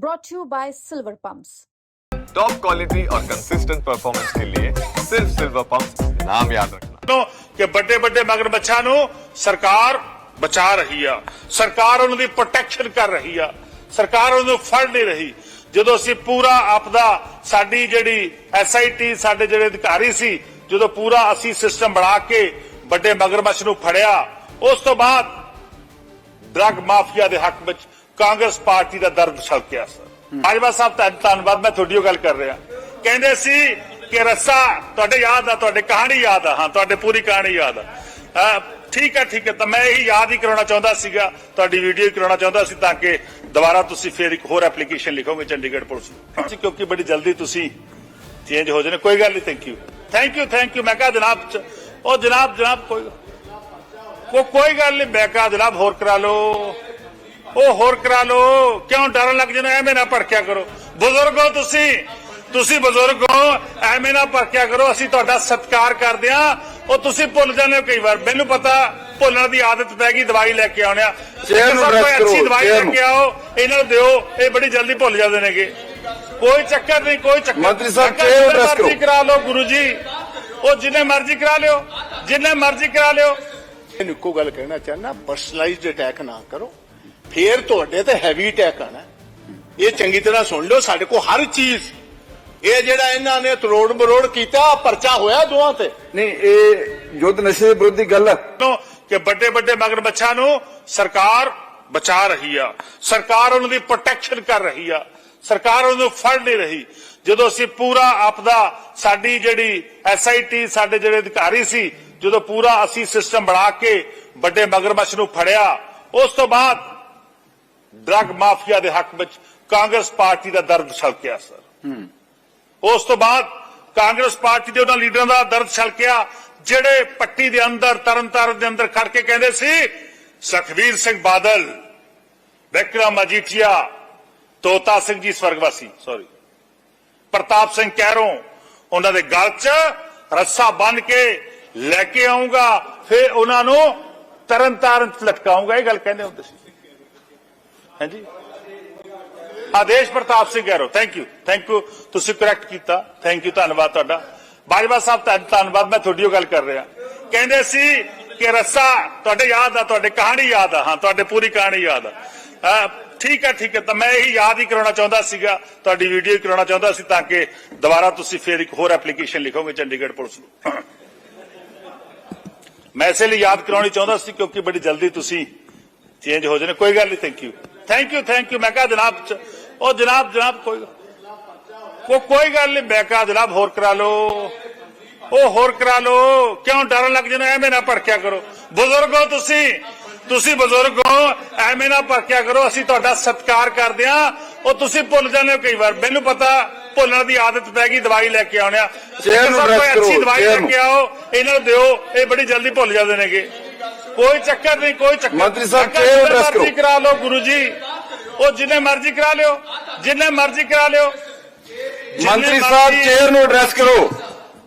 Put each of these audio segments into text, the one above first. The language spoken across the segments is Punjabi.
brought to you by Silver Pumps. Top quality और कंसिस्टेंट परफॉर्मेंस के लिए सिर्फ सिल्वर पंप नाम याद रखना ਨੂੰ ਕਿ ਵੱਡੇ ਵੱਡੇ ਮਗਰਮੱਛਾਂ ਨੂੰ ਸਰਕਾਰ ਬਚਾ ਰਹੀ ਆ ਸਰਕਾਰ ਉਹਨਾਂ ਦੀ ਪ੍ਰੋਟੈਕਸ਼ਨ ਕਰ ਰਹੀ ਆ ਸਰਕਾਰ ਉਹਨਾਂ ਨੂੰ ਫੜ ਨਹੀਂ ਰਹੀ ਜਦੋਂ ਅਸੀਂ ਪੂਰਾ ਆਪਦਾ ਸਾਡੀ ਜਿਹੜੀ ਐਸਆਈਟੀ ਸਾਡੇ ਜਿਹੜੇ ਅਧਿਕਾਰੀ ਸੀ ਜਦੋਂ ਪੂਰਾ ਅਸੀਂ ਸਿਸਟਮ ਬਣਾ ਕੇ ਵੱਡੇ ਮਗਰਮੱਛ ਨੂੰ ਫੜਿਆ ਉਸ ਤੋਂ ਬਾਅਦ ਡਰੱਗ ਮਾਫੀਆ ਦੇ ਹੱਕ ਵਿੱਚ ਕਾਂਗਰਸ ਪਾਰਟੀ ਦਾ ਦਰਦ ਛਲਕਿਆ ਸਰ। ਬਾਜਵਾ ਸਾਹਿਬ ਧੰਨ- ਧੰਨਵਾਦ ਮੈਂ ਤੁਹਾਡੀ ਉਹ ਗੱਲ ਕਰ ਰਿਹਾ। ਕਹਿੰਦੇ ਸੀ ਕਿ ਰੱਸਾ ਤੁਹਾਡੇ ਯਾਦ ਆ ਤੁਹਾਡੇ ਕਹਾਣੀ ਯਾਦ ਆ। ਹਾਂ ਤੁਹਾਡੇ ਪੂਰੀ ਕਹਾਣੀ ਯਾਦ ਆ। ਠੀਕ ਹੈ ਠੀਕ ਹੈ ਤਾਂ ਮੈਂ ਇਹੀ ਯਾਦ ਹੀ ਕਰਾਉਣਾ ਚਾਹੁੰਦਾ ਸੀਗਾ। ਤੁਹਾਡੀ ਵੀਡੀਓ ਕਰਾਉਣਾ ਚਾਹੁੰਦਾ ਸੀ ਤਾਂ ਕਿ ਦੁਬਾਰਾ ਤੁਸੀਂ ਫੇਰ ਇੱਕ ਹੋਰ ਐਪਲੀਕੇਸ਼ਨ ਲਿਖੋਗੇ ਚੰਡੀਗੜ੍ਹ ਪੁਲਿਸ ਨੂੰ। ਕਿਉਂਕਿ ਬੜੀ ਜਲਦੀ ਤੁਸੀਂ ਚੇਂਜ ਹੋ ਜਾਣੇ। ਕੋਈ ਗੱਲ ਨਹੀਂ thank you thank you thank you ਮੈਂ ਕਹਾ ਜਨਾਬ ਉਹ ਜਨਾਬ ਜਨਾਬ ਕੋਈ ਕੋਈ ਗੱਲ ਨਹੀਂ ਮੈਂ ਕਹਾ ਜਨਾਬ ਹੋਰ ਕਰਾ ਲਓ। ਉਹ ਹੋਰ ਕਰਾ ਲਓ। ਕਿਉਂ ਡਰਨ ਲੱਗ ਜਣਾ ਐਵੇਂ ਨਾ ਭੜਕਿਆ ਕਰੋ। ਬਜ਼ੁਰਗ ਤੁਸੀਂ। ਤੁਸੀਂ ਬਜ਼ੁਰਗ ਹੋ ਐਵੇਂ ਨਾ ਭੜਕਿਆ ਕਰੋ। ਅਸੀਂ ਤੁਹਾਡਾ ਸਤਿਕਾਰ ਕਰਦੇ ਆ ਉਹ ਤੁਸੀਂ ਭੁੱਲ ਜਾਂਦੇ ਹੋ ਕਈ ਵਾਰ। ਮੈਨੂੰ ਪਤਾ ਭੁੱਲਣ ਦੀ ਆਦਤ ਪੈ ਗਈ ਦਵਾਈ ਲੈ ਕੇ ਆਉਣਿਆ ਚੇਅਰ ਨੂੰ ਕੋਈ ਅੱਛੀ ਦਵਾਈ ਲੈ। ਕੇ ਆਓ। ਇਹਨਾਂ ਨੂੰ ਦਿਓ। ਇਹ ਬੜੀ ਜਲਦੀ ਭੁੱਲ ਜਾਂਦੇ ਨੇਗੇ। ਕੋਈ ਚੱਕਰ ਨਹੀਂ ਕੋਈ ਚੱਕਰ ਮੰਤਰੀ ਸਾਹਿਬ, ਚੇਅਰ rest ਕਰੋ। ਕਰਾ ਲਓ ਗੁਰੂ ਜੀ। ਉਹ ਜਿੰਨੇ ਮਰਜ਼ੀ ਕਰਾ ਲਿਓ। ਜਿੰਨੇ ਮਰਜ਼ੀ ਕਰਾ ਲਿਓ। ਇਹਨੂੰ ਇੱਕੋ ਗੱਲ ਕਹਿਣਾ ਚਾਹਨਾ ਪਰਸਨਲਾਈਜ਼ਡ ਅਟੈਕ ਨਾ ਕਰੋ। ਫੇਰ ਤੁਹਾਡੇ ਤੇ ਹੈਵੀ ਅਟੈਕ ਆਣਾ। ਇਹ ਚੰਗੀ ਤਰ੍ਹਾਂ ਸੁਣ ਲਓ ਸਾਡੇ ਕੋਲ ਹਰ ਚੀਜ਼। ਇਹ ਜਿਹੜਾ ਇਹਨਾਂ ਨੇ ਤਰੋੜ ਮਰੋੜ ਕੀਤਾ ਪਰਚਾ ਹੋਇਆ ਦੋਹਾਂ ਤੇ। ਨਹੀਂ ਇਹ ਯੁੱਧ ਨਸ਼ੇ ਦੇ ਵਿਰੁੱਧ ਗੱਲ ਹੈ ਕਿ ਵੱਡੇ ਵੱਡੇ ਮਗਰਮੱਛਾਂ ਨੂੰ ਸਰਕਾਰ ਬਚਾ ਰਹੀ ਆ। ਸਰਕਾਰ ਉਹਨਾਂ ਦੀ ਪ੍ਰੋਟੈਕਸ਼ਨ ਕਰ ਰਹੀ ਆ। ਸਰਕਾਰ ਉਹਨਾਂ ਨੂੰ ਫੜ ਨਹੀਂ ਰਹੀ। ਜਦੋਂ ਅਸੀਂ ਪੂਰਾ ਆਪਦਾ ਸਾਡੀ ਜਿਹੜੀ ਐਸਆਈਟੀ ਸਾਡੇ ਜਿਹੜੇ ਅਧਿਕਾਰੀ ਸੀ ਜਦੋਂ ਪੂਰਾ ਅਸੀਂ ਸਿਸਟਮ ਬਣਾ ਕੇ ਵੱਡੇ ਮਗਰਮੱਛ ਨੂੰ ਫੜਿਆ ਉਸ ਤੋਂ ਬਾਅਦ ਡਰੱਗ ਮਾਫੀਆ ਦੇ ਹੱਕ ਵਿੱਚ ਕਾਂਗਰਸ ਪਾਰਟੀ ਦਾ ਦਰਦ ਛਲਕਿਆ, ਸਰ। ਉਸ ਤੋਂ ਬਾਅਦ ਕਾਂਗਰਸ ਪਾਰਟੀ ਦੇ ਉਹਨਾਂ ਲੀਡਰਾਂ ਦਾ ਦਰਦ ਛਲਕਿਆ, ਜਿਹੜੇ ਪੱਟੀ ਦੇ ਅੰਦਰ, ਤਰਨਤਾਰਨ ਦੇ ਅੰਦਰ ਖੜ ਕੇ ਕਹਿੰਦੇ ਸੀ ਸੁਖਵੀਰ ਸਿੰਘ ਬਾਦਲ, ਵਿਕਰਮ ਮਜੀਠੀਆ ਤੋਤਾ ਸਿੰਘ ਜੀ ਸਵਰਗਵਾਸੀ ਸੌਰੀ ਪ੍ਰਤਾਪ ਸਿੰਘ ਕਹਿਰੋਂ ਉਹਨਾਂ ਦੇ ਗਲ 'ਚ ਰੱਸਾ ਬੰਨ ਕੇ ਲੈ ਕੇ ਆਉਂਗਾ ਫਿਰ ਉਹਨਾਂ ਨੂੰ ਤਰਨਤਾਰਨ 'ਚ ਲਟਕਾਉਂਗਾ ਇਹ ਗੱਲ ਕਹਿੰਦੇ ਹੁੰਦੇ ਸੀ। ਹਾਂਜੀ। Aadesh Pratap Singh Kairon thank you thank you ਤੁਸੀਂ ਕਰੈਕਟ ਕੀਤਾ ਥੈਂਕ ਯੂ ਧੰਨਵਾਦ ਤੁਹਾਡਾ। ਬਾਜਵਾ ਸਾਹਿਬ, ਧੰਨ- ਧੰਨਵਾਦ, ਮੈਂ ਤੁਹਾਡੀ ਉਹ ਗੱਲ ਕਰ ਰਿਹਾ। ਕਹਿੰਦੇ ਸੀ ਕਿ ਰੱਸਾ ਤੁਹਾਡੇ ਯਾਦ ਆ, ਤੁਹਾਡੇ ਕਹਾਣੀ ਯਾਦ ਆ। ਹਾਂ, ਤੁਹਾਡੇ ਪੂਰੀ ਕਹਾਣੀ ਯਾਦ ਆ। ਠੀਕ ਹੈ ਠੀਕ ਹੈ ਤਾਂ ਮੈਂ ਇਹੀ ਯਾਦ ਹੀ ਕਰਾਉਣਾ ਚਾਹੁੰਦਾ ਸੀਗਾ, ਤੁਹਾਡੀ ਵੀਡੀਓ ਕਰਾਉਣਾ ਚਾਹੁੰਦਾ ਸੀ ਤਾਂ ਕਿ ਦੁਬਾਰਾ ਤੁਸੀਂ ਫੇਰ ਇੱਕ ਹੋਰ ਐਪਲੀਕੇਸ਼ਨ ਲਿਖੋਗੇ ਚੰਡੀਗੜ੍ਹ ਪੁਲਿਸ ਨੂੰ। ਮੈਂ ਇਸੇ ਲਈ ਯਾਦ ਕਰਾਉਣੀ ਚਾਹੁੰਦਾ ਸੀ ਕਿਉਂਕਿ ਬੜੀ ਜਲਦੀ ਤੁਸੀਂ ਚੇਂਜ ਹੋ ਜਾਣੇ। ਕੋਈ ਗੱਲ ਨਹੀਂ thank you thank you thank you ਮੈਂ ਕਹਾ ਜਨਾਬ ਉਹ ਜਨਾਬ ਜਨਾਬ ਕੋਈ ਕੋ ਕੋਈ ਗੱਲ ਨਹੀਂ ਮੈਂ ਕਹਾ ਜਨਾਬ ਹੋਰ ਕਰਾ ਲਓ। ਉਹ ਹੋਰ ਕਰਾ ਲਓ। ਕਿਉਂ ਡਰਨ ਲੱਗ ਜਣਾ ਐਵੇਂ ਨਾ ਭੜਕਿਆ ਕਰੋ। ਬਜ਼ੁਰਗ ਹੋ ਤੁਸੀਂ ਤੁਸੀਂ ਬਜ਼ੁਰਗ ਹੋ ਐਵੇਂ ਨਾ ਭੜਕਿਆ ਕਰੋ। ਅਸੀਂ ਤੁਹਾਡਾ ਸਤਿਕਾਰ ਕਰਦੇ ਆ ਉਹ ਤੁਸੀਂ ਭੁੱਲ ਜਾਂਦੇ ਹੋ ਕਈ ਵਾਰ। ਮੈਨੂੰ ਪਤਾ ਭੁੱਲਣ ਦੀ ਆਦਤ ਪੈ ਗਈ ਦਵਾਈ ਲੈ ਕੇ ਆਉਣਿਆ ਕੋਈ ਅੱਛੀ ਦਵਾਈ ਲੈ। ਕੇ ਆਓ ਇਹਨਾਂ ਨੂੰ ਦਿਓ। ਇਹ ਬੜੀ ਜਲਦੀ ਭੁੱਲ ਜਾਂਦੇ ਨੇਗੇ। ਕੋਈ ਚੱਕਰ ਨਹੀਂ ਕੋਈ ਚੱਕਰ ਮੰਤਰੀ ਸਾਹਿਬ, ਜਿੰਨੇ rest ਕਰੋ। ਮਰਜ਼ੀ ਕਰਾ। ਲਓ ਗੁਰੂ ਜੀ ਉਹ ਜਿੰਨੇ ਮਰਜ਼ੀ ਕਰਾ ਲਿਓ ਜਿੰਨੇ ਮਰਜ਼ੀ ਕਰਾ ਲਿਓ। ਮੰਤਰੀ ਸਾਹਿਬ ਚੇਅਰ ਨੂੰ ਐਡਰੈਸ ਕਰੋ।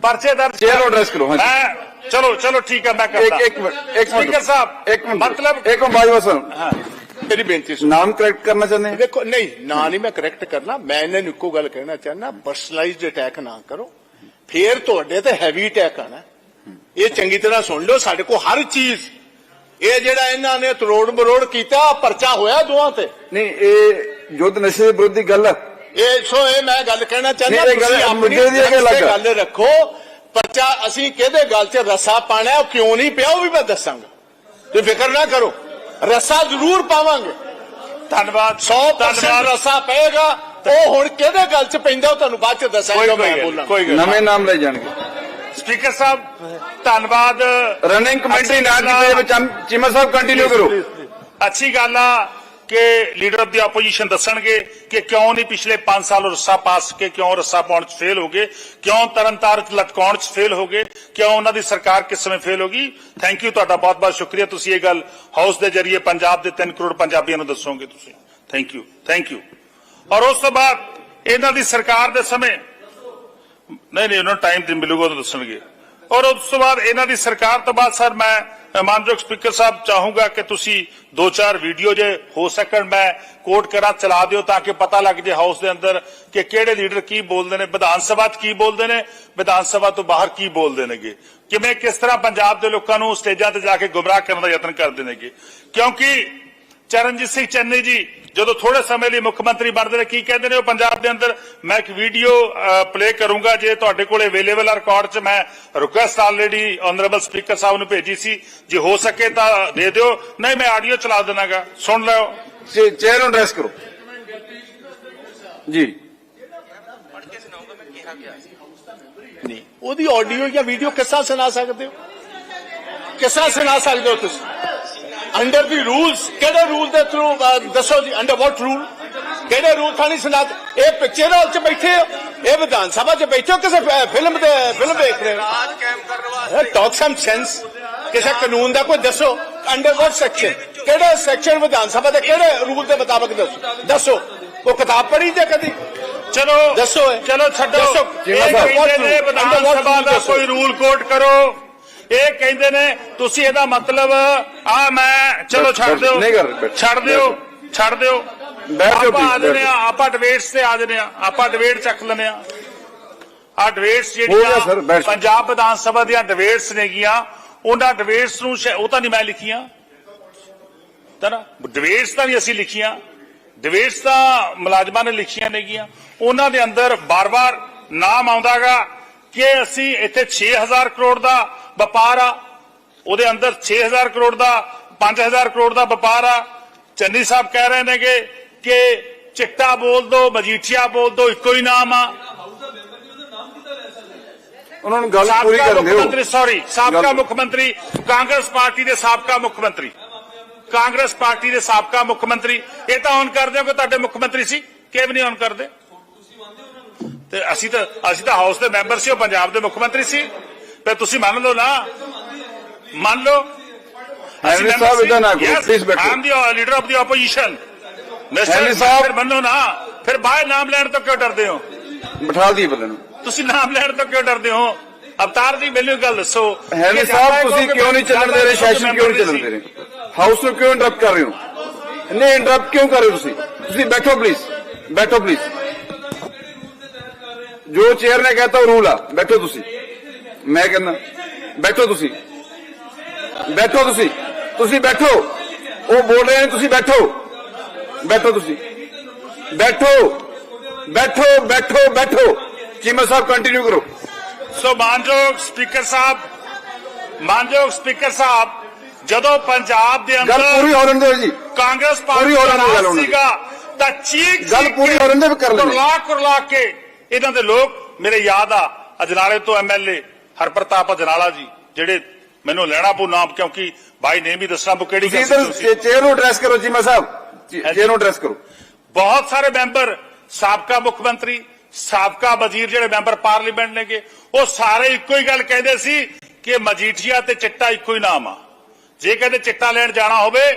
ਪਰਚੇ ਦਰਜ ਚੇਅਰ ਨੂੰ address ਕਰੋ, ਹਾਂਜੀ। ਚਲੋ ਚਲੋ ਠੀਕ ਹੈ ਮੈਂ ਕਰਦਾ। ਇੱਕ ਇੱਕ ਮਿੰਟ ਇੱਕ ਮਿੰਟ। ਸਪੀਕਰ ਸਾਹਿਬ ਇੱਕ ਮਿੰਟ। ਮਤਲਬ ਇੱਕ ਮਿੰਟ ਬਾਜਵਾ ਸਾਹਿਬ। ਮੇਰੀ ਬੇਨਤੀ ਸੁਣੋ। ਨਾਮ ਕਰੈਕਟ ਕਰਨਾ ਚਾਹੁੰਦੇ ਹੋ? ਦੇਖੋ ਨਹੀਂ ਨਾ ਨਹੀਂ ਮੈਂ ਕਰੈਕਟ ਕਰਨਾ। ਮੈਂ ਇਹਨਾਂ ਨੂੰ ਇੱਕੋ ਗੱਲ ਕਹਿਣਾ ਚਾਹਨਾ ਪਰਸਨਲਾਈਜ਼ਡ ਅਟੈਕ ਨਾ ਕਰੋ। ਫੇਰ ਤੁਹਾਡੇ ਤੇ ਹੈਵੀ ਅਟੈਕ ਆਣਾ ਇਹ ਚੰਗੀ ਤਰ੍ਹਾਂ ਸੁਣ ਲਓ ਸਾਡੇ ਕੋਲ ਹਰ ਚੀਜ਼ ਇਹ ਜਿਹੜਾ ਇਹਨਾਂ ਨੇ ਤਰੋੜ ਮਰੋੜ ਕੀਤਾ ਪਰਚਾ ਹੋਇਆ ਦੋਹਾਂ ਤੇ। ਨਹੀਂ ਇਹ ਯੁੱਧ ਨਸ਼ੇ ਦੇ ਵਿਰੁੱਧ ਦੀ ਗੱਲ ਹੈ ਇਹ ਸੋ ਇਹ ਮੈਂ ਗੱਲ ਕਹਿਣਾ ਚਾਹੁੰਦਾ ਤੁਸੀਂ ਆਪਣੀ ਗੱਲ ਰੱਖੋ। ਪਰਚਾ ਅਸੀਂ ਕਿਹਦੇ ਗੱਲ 'ਚ ਰੱਸਾ ਪਾਣਾ ਹੈ, ਉਹ ਕਿਉਂ ਨਹੀਂ ਪਿਆ ਉਹ ਵੀ ਮੈਂ ਦੱਸਾਂਗਾ। ਤੁਸੀਂ ਫਿਕਰ ਨਾ ਕਰੋ ਰੱਸਾ ਜ਼ਰੂਰ ਪਾਵਾਂਗੇ। ਧੰਨਵਾਦ 100% ਰੱਸਾ ਪਏਗਾ ਉਹ ਹੁਣ ਕਿਹਦੇ ਗੱਲ 'ਚ ਪੈਂਦਾ ਉਹ ਤੁਹਾਨੂੰ ਬਾਅਦ 'ਚ ਦੱਸਾਂਗਾ ਮੈਂ ਬੋਲਾਂ ਨਵੇਂ ਨਾਮ ਲੈ ਜਾਣਗੇ। ਸਪੀਕਰ ਸਾਹਿਬ ਧੰਨਵਾਦ। ਰਨਿੰਗ ਕਮੇਟੀ ਅੱਛੀ ਨਾ। ਕੀਤੇ ਵਿੱਚ ਚੀਮਾ ਸਾਹਿਬ ਕੰਟੀਨਿਊ ਕਰੋ। ਅੱਛੀ ਗੱਲ ਆ ਕਿ ਲੀਡਰ ਆਫ ਦੀ ਆਪੋਜੀਸ਼ਨ ਦੱਸਣਗੇ ਕਿ ਕਿਉਂ ਨਹੀਂ ਪਿਛਲੇ 5 ਸਾਲ ਰੱਸਾ ਪਾਸ ਕੇ ਕਿਉਂ ਰੱਸਾ ਪਾਉਣ ਚ ਫੇਲ ਹੋ ਗਏ ਕਿਉਂ ਤਰਨਤਾਰ ਚ ਲਟਕਾਉਣ ਚ ਫੇਲ ਹੋ ਗਏ ਕਿਉਂ ਉਹਨਾਂ ਦੀ ਸਰਕਾਰ ਕਿਸ ਸਮੇਂ ਫੇਲ ਹੋ ਗਈ। ਥੈਂਕ ਯੂ ਤੁਹਾਡਾ ਬਹੁਤ ਬਹੁਤ ਸ਼ੁਕਰੀਆ। ਤੁਸੀਂ ਇਹ ਗੱਲ ਹਾਊਸ ਦੇ ਜਰੀਏ ਪੰਜਾਬ ਦੇ 3 ਕਰੋੜ ਪੰਜਾਬੀਆਂ ਨੂੰ ਦੱਸੋਗੇ ਤੁਸੀਂ। ਥੈਂਕ ਯੂ ਥੈਂਕ ਯੂ ਔਰ ਉਸ ਤੋਂ ਬਾਅਦ ਇਹਨਾਂ ਦੀ ਸਰਕਾਰ ਦੇ ਸਮੇਂ ਨਹੀਂ ਨਹੀਂ, ਉਹਨਾਂ ਨੂੰ ਟਾਈਮ ਤੇ ਮਿਲੂਗਾ ਤਾਂ ਦੱਸਣਗੇ। ਔਰ ਉਸ ਤੋਂ ਬਾਅਦ ਇਹਨਾਂ ਦੀ ਸਰਕਾਰ ਤੋਂ ਬਾਅਦ, ਸਰ, ਮੈਂ ਮਾਨਯੋਗ ਸਪੀਕਰ ਸਾਹਿਬ ਚਾਹੂੰਗਾ ਕਿ ਤੁਸੀਂ ਦੋ ਚਾਰ ਵੀਡੀਓ ਜੇ ਹੋ ਸਕਣ, ਮੈਂ ਕੋਟ ਕਰਾਂ, ਚਲਾ ਦਿਓ ਤਾਂ ਕਿ ਪਤਾ ਲੱਗ ਜੇ ਹਾਊਸ ਦੇ ਅੰਦਰ ਕਿ ਕਿਹੜੇ ਲੀਡਰ ਕੀ ਬੋਲਦੇ ਨੇ, ਵਿਧਾਨ ਸਭਾ 'ਚ ਕੀ ਬੋਲਦੇ ਨੇ, ਵਿਧਾਨ ਸਭਾ ਤੋਂ ਬਾਹਰ ਕੀ ਬੋਲਦੇ ਨੇਗੇ। ਕਿਵੇਂ, ਕਿਸ ਤਰ੍ਹਾਂ ਪੰਜਾਬ ਦੇ ਲੋਕਾਂ ਨੂੰ ਸਟੇਜਾਂ ਤੇ ਜਾ ਕੇ ਗੁੰਮਰਾਹ ਕਰਨ ਦਾ ਯਤਨ ਕਰਦੇ ਨੇਗੇ। ਕਿਉਂਕਿ ਚਰਨਜੀਤ ਸਿੰਘ ਚੰਨੀ ਜੀ ਜਦੋਂ ਥੋੜੇ ਸਮੇਂ ਲਈ ਮੁੱਖ ਮੰਤਰੀ ਬਣਦੇ ਨੇ ਕੀ ਕਹਿੰਦੇ ਨੇ ਉਹ ਪੰਜਾਬ ਦੇ ਅੰਦਰ? ਮੈਂ ਇੱਕ ਵੀਡੀਓ ਪਲੇ ਕਰੂੰਗਾ ਜੇ ਤੁਹਾਡੇ ਕੋਲ ਅਵੇਲੇਬਲ ਆ ਰਿਕਾਰਡ 'ਚ। ਮੈਂ ਰਿਕੁਐਸਟ ਆਲਰੇਡੀ ਆਨਰੇਬਲ ਸਪੀਕਰ ਸਾਹਿਬ ਨੂੰ ਭੇਜੀ ਸੀ। ਜੇ ਹੋ ਸਕੇ ਤਾਂ ਦੇ ਦਿਓ ਨਹੀਂ ਮੈਂ ਆਡੀਓ ਚਲਾ ਦੇਣਾਗਾ ਸੁਣ ਲਓ। ਚੇਅਰ ਨੂੰ ਐਡਰੈਸ ਕਰੋ। ਜੀ। ਨਹੀਂ ਉਹਦੀ ਆਡੀਓ ਜਾਂ ਵੀਡੀਓ ਕਿਸ ਤਰ੍ਹਾਂ ਸੁਣਾ ਸਕਦੇ ਹੋ? ਕਿਸ ਤਰ੍ਹਾਂ ਸੁਣਾ ਸਕਦੇ ਹੋ ਤੁਸੀਂ? ਅੰਡਰ ਦੀ ਰੂਲਸ ਕਿਹੜੇ ਰੂਲ ਦੇ ਥਰੂ ਦੱਸੋ ਜੀ ਅੰਡਰ ਵਾਟ ਰੂਲ ਕਿਹੜੇ ਰੂਲ ਥਾਣੀ ਸੁਣਾ ਇਹ ਪਿਕਚਰ ਹਾਲ 'ਚ ਬੈਠੇ ਹੋ? ਇਹ ਵਿਧਾਨ ਸਭਾ 'ਚ ਬੈਠੇ ਹੋ ਕਿਸੇ ਫਿਲਮ ਦੇ ਫਿਲਮ ਦੇਖ ਰਹੇ ਹੋ? ਟਾਕ ਸਮ ਸੈਂਸ ਕਿਸੇ ਕਾਨੂੰਨ ਦਾ ਕੋਈ ਦੱਸੋ ਅੰਡਰ ਵਾਟ ਸੈਕਸ਼ਨ ਕਿਹੜੇ ਸੈਕਸ਼ਨ ਵਿਧਾਨ ਸਭਾ ਦੇ ਕਿਹੜੇ ਰੂਲ ਦੇ ਮੁਤਾਬਕ ਦੱਸੋ? ਦੱਸੋ। ਉਹ ਕਿਤਾਬ ਪੜ੍ਹੀ ਜੇ ਕਦੀ? ਚਲੋ ਦੱਸੋ। ਚਲੋ ਛੱਡੋ। ਦੱਸੋ। ਇਹ ਕਹਿੰਦੇ ਨੇ ਵਿਧਾਨ? ਸਭਾ ਦਾ ਦੱਸੋ। ਕੋਈ ਰੂਲ ਕੋਟ ਕਰੋ। ਇਹ ਕਹਿੰਦੇ ਨੇ ਤੁਸੀਂ ਇਹਦਾ ਮਤਲਬ ਆ ਮੈਂ ਚਲੋ ਛੱਡ ਦਿਓ। ਛੱਡ ਦਿਓ ਛੱਡ ਦਿਓ। ਬੈਠ ਜਾਓ ਆਪਾਂ ਆ ਜਨੇ ਆ ਆਪਾਂ ਡਿਬੇਟਸ ਤੇ ਆ ਜਨੇ ਆ ਆਪਾਂ ਡਿਬੇਟ ਚੱਕ ਲੈਨੇ ਆ। ਆ ਡਿਬੇਟਸ ਜਿਹੜੀਆਂ। ਪੰਜਾਬ ਵਿਧਾਨ ਸਭਾ ਦੀਆਂ ਡਿਬੇਟਸ ਨੇਗੀਆਂ। ਉਹਨਾਂ ਡਿਬੇਟਸ ਨੂੰ ਉਹ ਤਾਂ ਨਹੀਂ ਮੈਂ ਲਿਖੀਆਂ। ਤਾਂ ਨਾ ਡਿਬੇਟਸ ਤਾਂ ਨਹੀਂ ਅਸੀਂ ਲਿਖੀਆਂ। ਡਿਬੇਟਸ ਤਾਂ ਮੁਲਾਜ਼ਮਾਂ ਨੇ ਲਿਖੀਆਂ ਨੇਗੀਆਂ। ਉਹਨਾਂ ਦੇ ਅੰਦਰ ਬਾਰ-ਬਾਰ ਨਾਮ ਆਉਂਦਾਗਾ ਕਿ ਅਸੀਂ ਇੱਥੇ 6000 ਕਰੋੜ ਦਾ ਵਪਾਰ ਆ ਉਹਦੇ ਅੰਦਰ 6000 ਕਰੋੜ ਦਾ 5000 ਕਰੋੜ ਦਾ ਵਪਾਰ ਆ। ਚੰਨੀ ਸਾਹਿਬ ਕਹਿ ਰਹੇ ਨੇਗੇ ਕਿ ਚਿੱਟਾ ਬੋਲ ਦੋ ਮਜੀਠੀਆ ਬੋਲ ਦੋ ਇੱਕੋ ਹੀ ਨਾਮ ਆ। ਉਹਨਾਂ ਨੂੰ ਗੱਲ ਪੂਰੀ ਕਰਨ ਦਿਓ ਮੰਤਰੀ ਸੌਰੀ ਸਾਬਕਾ ਮੁੱਖ ਮੰਤਰੀ ਕਾਂਗਰਸ ਪਾਰਟੀ ਦੇ ਸਾਬਕਾ ਮੁੱਖ ਮੰਤਰੀ। ਕਾਂਗਰਸ ਪਾਰਟੀ ਦੇ ਸਾਬਕਾ ਮੁੱਖ ਮੰਤਰੀ। ਇਹ ਤਾਂ ਔਨ ਕਰਦੇ ਹੋ ਕਿ ਤੁਹਾਡੇ ਮੁੱਖ ਮੰਤਰੀ ਸੀ? ਕਿ ਵੀ ਨਹੀਂ ਔਨ ਕਰਦੇ? ਤੇ ਅਸੀਂ ਤਾਂ ਅਸੀਂ ਤਾਂ ਹਾਊਸ ਦੇ ਮੈਂਬਰ ਸੀ ਉਹ ਪੰਜਾਬ ਦੇ ਮੁੱਖ ਮੰਤਰੀ ਸੀ। ਤੇ ਤੁਸੀਂ ਮੰਨ ਲਓ ਨਾ। ਮੰਨ ਲਓ। ਹੈਨਰੀ ਸਾਹਿਬ, ਏਦਾਂ ਨਾ ਕਰੋ, please ਬੈਠੋ। ਆਮ the leader of the opposition Henry ਸਾਹਿਬ। ਫਿਰ ਮੰਨੋ ਨਾ। ਫਿਰ ਬਾਹਰ ਨਾਮ ਲੈਣ ਤੋਂ ਕਿਉਂ ਡਰਦੇ ਹੋ? ਬਿਠਾ ਦੀ ਬੰਦੇ ਨੂੰ। ਤੁਸੀਂ ਨਾਮ ਲੈਣ ਤੋਂ ਕਿਉਂ ਡਰਦੇ ਹੋ? ਅਵਤਾਰ ਜੀ ਮੈਨੂੰ ਗੱਲ ਦੱਸੋ। ਹੈਨਰੀ ਸਾਹਿਬ ਤੁਸੀਂ ਕਿਉਂ ਨਹੀਂ ਚੱਲਣ ਦੇ ਰਹੇ? ਸੈਸ਼ਨ ਕਿਉਂ ਨਹੀਂ ਚੱਲਣ ਦੇ ਰਹੇ? ਹਾਊਸ ਨੂੰ ਕਿਉਂ ਇੰਟਰਪਟ ਕਰ ਰਹੇ ਹੋ? ਨਹੀਂ ਇੰਟਰਪਟ ਕਿਉਂ ਕਰ ਰਹੇ ਹੋ ਤੁਸੀਂ? ਤੁਸੀਂ ਬੈਠੋ ਪਲੀਜ਼ ਬੈਠੋ ਪਲੀਜ਼ ਜੋ ਚੇਅਰ ਨੇ ਕਹਤਾ ਉਹ ਰੂਲ ਆ। ਬੈਠੋ ਤੁਸੀਂ। ਮੈਂ ਕਹਿੰਦਾ ਬੈਠੋ ਤੁਸੀਂ। ਬੈਠੋ ਤੁਸੀਂ। ਤੁਸੀਂ ਬੈਠੋ। ਉਹ ਬੋਲ ਰਹੇ ਨੇ ਤੁਸੀਂ ਬੈਠੋ। ਬੈਠੋ ਤੁਸੀਂ। ਬੈਠੋ। ਬੈਠੋ ਬੈਠੋ ਬੈਠੋ। ਚੀਮਾ ਸਾਹਿਬ ਕੰਟੀਨਿਊ ਕਰੋ। ਸੋ ਮਾਨਯੋਗ ਸਪੀਕਰ ਸਾਹਿਬ ਮਾਨਯੋਗ ਸਪੀਕਰ ਸਾਹਿਬ ਜਦੋਂ ਪੰਜਾਬ ਦੇ ਗੱਲ ਪੂਰੀ ਅੰਦਰ ਹੋ ਲੈਣ ਦਿਓ ਜੀ। ਕਾਂਗਰਸ ਪੂਰੀ ਪਾਰਟੀ ਹੋ ਦਾ ਦੀ। ਸੀਗਾ ਤਾਂ ਚੀਕ ਗੱਲ ਪੂਰੀ ਹੋ ਵੀ ਕਰ ਲੈਂਦੇ। ਕੁਰਲਾ ਕੁਰਲਾ ਕੇ ਇਹਨਾਂ ਦੇ ਲੋਕ ਮੇਰੇ ਯਾਦ ਆ। ਅਜਨਾਲੇ ਤੋਂ ਐਮਐਲਏ ਹਰਪ੍ਰਤਾਪ ਅਜਨਾਲਾ ਜੀ ਜਿਹੜੇ ਮੈਨੂੰ ਲੈਣਾ ਪਊ ਨਾਮ ਕਿਉਂਕਿ ਬਾਈ ਨੇ ਵੀ ਦੱਸਣਾ ਪਊ ਕਿਹੜੀ ਤੁਸੀਂ ਚੇਅਰ ਨੂੰ ਐਡਰੈਸ ਕਰੋ ਚੀਮਾ ਸਾਹਿਬ। ਚੇਅਰ ਨੂੰ ਐਡਰੈਸ ਕਰੋ। ਬਹੁਤ ਸਾਰੇ ਮੈਂਬਰ ਸਾਬਕਾ ਮੁੱਖ ਮੰਤਰੀ ਸਾਬਕਾ ਵਜ਼ੀਰ ਜਿਹੜੇ ਮੈਂਬਰ ਪਾਰਲੀਮੈਂਟ ਨੇਗੇ ਉਹ ਸਾਰੇ ਇੱਕੋ ਹੀ ਗੱਲ ਕਹਿੰਦੇ ਸੀ ਕਿ ਮਜੀਠੀਆ ਤੇ ਚਿੱਟਾ ਇੱਕੋ ਹੀ ਨਾਮ ਆ। ਜੇ ਕਹਿੰਦੇ ਚਿੱਟਾ ਲੈਣ ਜਾਣਾ ਹੋਵੇ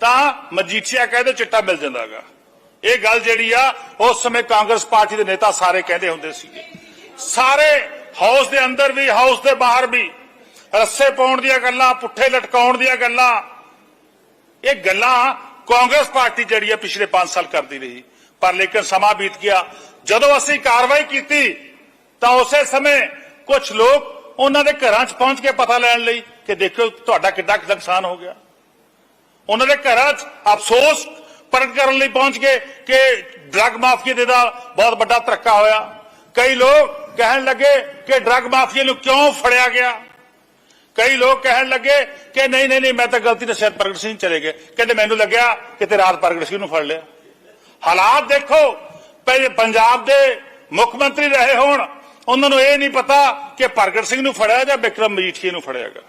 ਤਾਂ ਮਜੀਠੀਆ ਕਹਿੰਦੇ ਚਿੱਟਾ ਮਿਲ ਜਾਂਦਾਗਾ ਇਹ ਗੱਲ ਜਿਹੜੀ ਆ ਉਸ ਸਮੇਂ ਕਾਂਗਰਸ ਪਾਰਟੀ ਦੇ ਨੇਤਾ ਸਾਰੇ ਕਹਿੰਦੇ ਹੁੰਦੇ ਸੀਗੇ ਸਾਰੇ ਹਾਊਸ ਦੇ ਅੰਦਰ ਵੀ, ਹਾਊਸ ਦੇ ਬਾਹਰ ਵੀ, ਰੱਸੇ ਪਾਉਣ ਦੀਆਂ ਗੱਲਾਂ, ਪੁੱਠੇ ਲਟਕਾਉਣ ਦੀਆਂ ਗੱਲਾਂ, ਇਹ ਗੱਲਾਂ ਕਾਂਗਰਸ ਪਾਰਟੀ ਜਿਹੜੀ ਹੈ ਪਿਛਲੇ 5 ਸਾਲ ਕਰਦੀ ਰਹੀ। ਪਰ ਲੇਕਿਨ ਸਮਾਂ ਬੀਤ ਗਿਆ। ਜਦੋਂ ਅਸੀਂ ਕਾਰਵਾਈ ਕੀਤੀ, ਤਾਂ ਉਸੇ ਸਮੇਂ ਕੁਝ ਲੋਕ ਉਹਨਾਂ ਦੇ ਘਰਾਂ 'ਚ ਪਹੁੰਚ ਕੇ ਪਤਾ ਲੈਣ ਲਈ ਕਿ ਦੇਖੋ ਤੁਹਾਡਾ ਕਿੱਡਾ ਕੁ ਨੁਕਸਾਨ ਹੋ ਗਿਆ। ਉਹਨਾਂ ਦੇ ਘਰਾਂ 'ਚ ਅਫਸੋਸ ਪ੍ਰਗਟ ਕਰਨ ਲਈ ਪਹੁੰਚ ਗਏ ਕਿ ਡਰੱਗ ਮਾਫੀਆ ਦੇ ਦਾ ਬਹੁਤ ਵੱਡਾ ਧੱਕਾ ਹੋਇਆ। ਕਈ ਲੋਕ ਕਹਿਣ ਲੱਗੇ ਕਿ ਡਰੱਗ ਮਾਫੀਆ ਨੂੰ ਕਿਉਂ ਫੜਿਆ ਗਿਆ? ਕਈ ਲੋਕ ਕਹਿਣ ਲੱਗੇ ਕਿ ਨਹੀਂ ਨਹੀਂ ਨਹੀਂ, ਮੈਂ ਤਾਂ ਗਲਤੀ ਨਾਲ ਸ਼ਾਇਦ ਪ੍ਰਗਟ ਸਿੰਘ ਚਲੇ ਗਏ। ਕਹਿੰਦੇ ਮੈਨੂੰ ਲੱਗਿਆ ਕਿਤੇ ਰਾਤ ਪ੍ਰਗਟ ਸਿੰਘ ਨੂੰ ਫੜ ਲਿਆ। ਹਾਲਾਤ ਦੇਖੋ ਪਹਿਲੇ ਪੰਜਾਬ ਦੇ ਮੁੱਖ ਮੰਤਰੀ ਰਹੇ ਹੋਣ, ਉਹਨਾਂ ਨੂੰ ਇਹ ਨਹੀਂ ਪਤਾ ਕਿ ਪ੍ਰਗਟ ਸਿੰਘ ਨੂੰ ਫੜਿਆ ਜਾਂ ਵਿਕਰਮ ਮਜੀਠੀਆ ਨੂੰ ਫੜਿਆਗਾ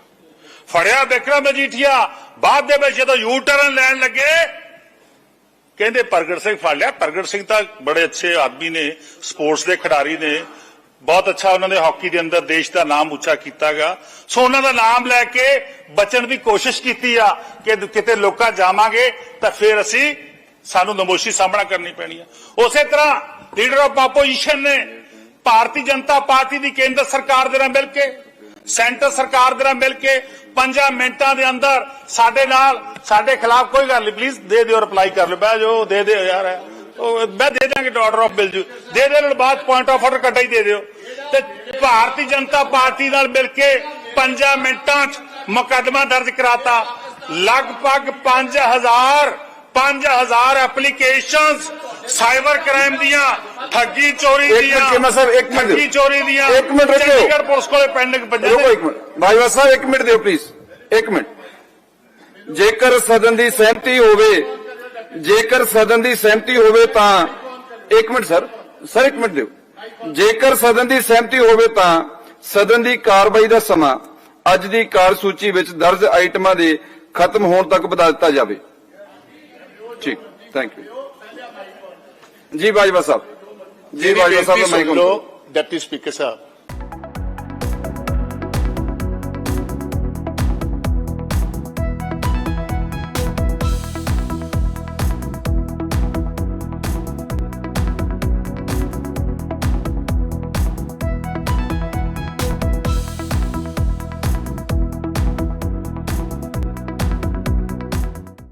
ਫੜਿਆ ਵਿਕਰਮ ਮਜੀਠੀਆ, ਬਾਅਦ ਦੇ ਵਿੱਚ ਜਦੋਂ ਯੂ ਟਰਨ ਲੈਣ ਲੱਗੇ, ਕਹਿੰਦੇ ਪ੍ਰਗਟ ਸਿੰਘ ਫੜ ਲਿਆ। ਪ੍ਰਗਟ ਸਿੰਘ ਤਾਂ ਬੜੇ ਅੱਛੇ ਆਦਮੀ ਨੇ, ਸਪੋਰਟਸ ਦੇ ਖਿਡਾਰੀ ਨੇ ਬਹੁਤ ਅੱਛਾ ਉਹਨਾਂ ਨੇ ਹਾਕੀ ਦੇ ਅੰਦਰ ਦੇਸ਼ ਦਾ ਨਾਮ ਉੱਚਾ ਕੀਤਾਗਾ ਸੋ ਉਹਨਾਂ ਦਾ ਨਾਮ ਲੈ ਕੇ ਬਚਣ ਦੀ ਕੋਸ਼ਿਸ਼ ਕੀਤੀ ਆ ਕਿ ਕਿਤੇ ਲੋਕਾਂ ਜਾਵਾਂਗੇ ਤਾਂ ਫਿਰ ਅਸੀਂ ਸਾਨੂੰ ਨਮੋਸ਼ੀ ਸਾਹਮਣਾ ਕਰਨੀ ਪੈਣੀ ਆ। ਉਸੇ ਤਰ੍ਹਾਂ ਲੀਡਰ ਆਫ ਆਪੋਜੀਸ਼ਨ ਨੇ ਭਾਰਤੀ ਜਨਤਾ ਪਾਰਟੀ ਦੀ ਕੇਂਦਰ ਸਰਕਾਰ ਦੇ ਨਾਲ ਮਿਲ ਕੇ, ਸੈਂਟਰ ਸਰਕਾਰ ਦੇ ਨਾਲ ਮਿਲ ਕੇ 5 ਮਿੰਟਾਂ ਦੇ ਅੰਦਰ ਸਾਡੇ ਨਾਲ, ਸਾਡੇ ਖਿਲਾਫ ਕੋਈ ਗੱਲ ਨਹੀਂ ਪਲੀਜ਼ ਦੇ ਦਿਓ ਰਿਪਲਾਈ ਕਰ ਲਓ, ਬਹਿ ਜਾਓ, ਦੇ ਦਿਓ ਯਾਰ। ਮੈਂ ਦੇ ਦਾਂਗੇ ਆਰਡਰ ਆਫ ਬਿਲ ਜੂ। ਦੇ ਦੇਣ ਬਾਅਦ ਪੁਆਇੰਟ ਆਫ ਆਰਡਰ ਕੱਟਾ ਹੀ ਦੇ ਦਿਓ। ਤੇ ਭਾਰਤੀ ਜਨਤਾ ਪਾਰਟੀ ਨਾਲ ਮਿਲ ਕੇ 5 ਮਿੰਟਾਂ 'ਚ ਮੁਕੱਦਮਾ ਦਰਜ ਕਰਾਤਾ। ਲਗਭਗ 5000 5000 ਐਪਲੀਕੇਸ਼ਨਸ ਸਾਈਬਰ ਕ੍ਰਾਈਮ ਦੀਆਂ ਠੱਗੀ ਚੋਰੀ ਇੱਕ ਮਿੰਟ ਦੀਆਂ ਸਾਹਿਬ, ਇੱਕ ਮਿੰਟ। ਠੱਗੀ ਚੋਰੀ ਦੀਆਂ। ਇੱਕ ਮਿੰਟ ਰੁਕੋ। ਚੰਡੀਗੜ੍ਹ ਪੁਲਿਸ ਕੋਲੇ ਪੈਂਡਿੰਗ ਪਈਆਂ ਰੁਕੋ ਇੱਕ ਮਿੰਟ। ਬਾਜਵਾ ਸਾਹਿਬ ਇੱਕ ਮਿੰਟ ਦਿਓ ਪਲੀਜ਼ ਇੱਕ ਮਿੰਟ। ਜੇਕਰ ਸਦਨ ਦੀ ਸਹਿਮਤੀ ਹੋਵੇ ਜੇਕਰ ਸਦਨ ਦੀ ਸਹਿਮਤੀ ਹੋਵੇ ਤਾਂ ਇੱਕ ਮਿੰਟ ਸਰ ਸਰ ਇੱਕ ਮਿੰਟ ਦਿਓ। ਜੇਕਰ ਸਦਨ ਦੀ ਸਹਿਮਤੀ ਹੋਵੇ ਤਾਂ ਸਦਨ ਦੀ ਕਾਰਵਾਈ ਦਾ ਸਮਾਂ ਅੱਜ ਦੀ ਕਾਰਸੂਚੀ ਵਿੱਚ ਦਰਜ ਆਈਟਮਾਂ ਦੇ ਖਤਮ ਹੋਣ ਤੱਕ ਵਧਾ ਦਿੱਤਾ ਜਾਵੇ। ਠੀਕ ਥੈਂਕ ਯੂ ਜੀ ਬਾਜਵਾ ਸਾਹਿਬ। ਜੀ ਬਾਜਵਾ ਸਾਹਿਬ ਦਾ ਮਾਈਕ ਡਿਪਟੀ ਸਪੀਕਰ ਸਾਹਿਬ।